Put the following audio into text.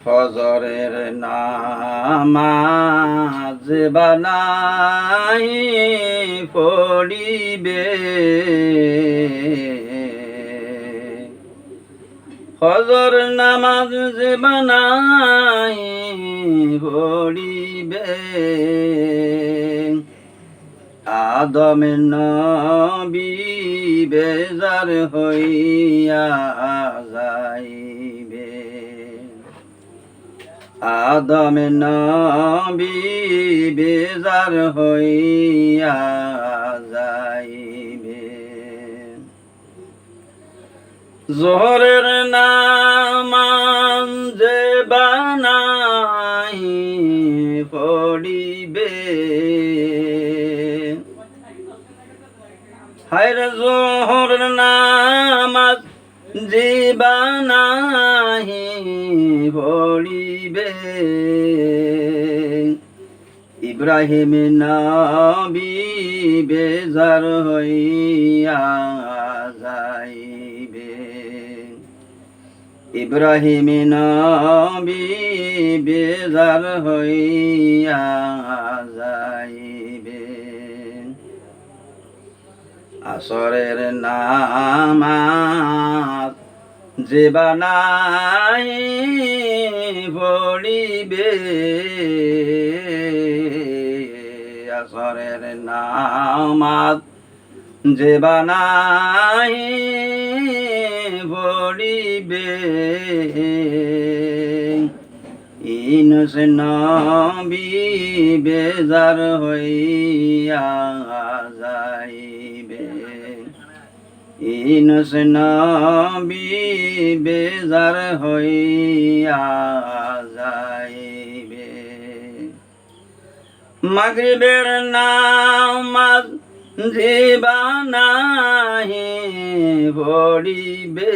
ফজরের নামাজ বানাই পড়িবে। ফজর নামাজ বানাই পড়িবে। আদম নবী বেজার হইয়া যাইবে। আদম নবী বেজার হইয়া যাইবে। জোহরের নামান যে বানাই পড়িবে। হায়র জোহর নামাজ জীবানাহি পড়িবে ইব্রাহিম নবী বেজার হইয়া যাইবে। ইব্রাহিম নবী বেজার হইয়া যাইবে। আসরের নামাজ যে বানাই পড়িবে আসরের নামাজ যে বানাই পড়িবে ইনস নবী বেজার হইয়া যাইবে ইনস নবী বেজার হইয়া যাইবে। মাগরিবের নামাজ জীবানাহি পড়িবে।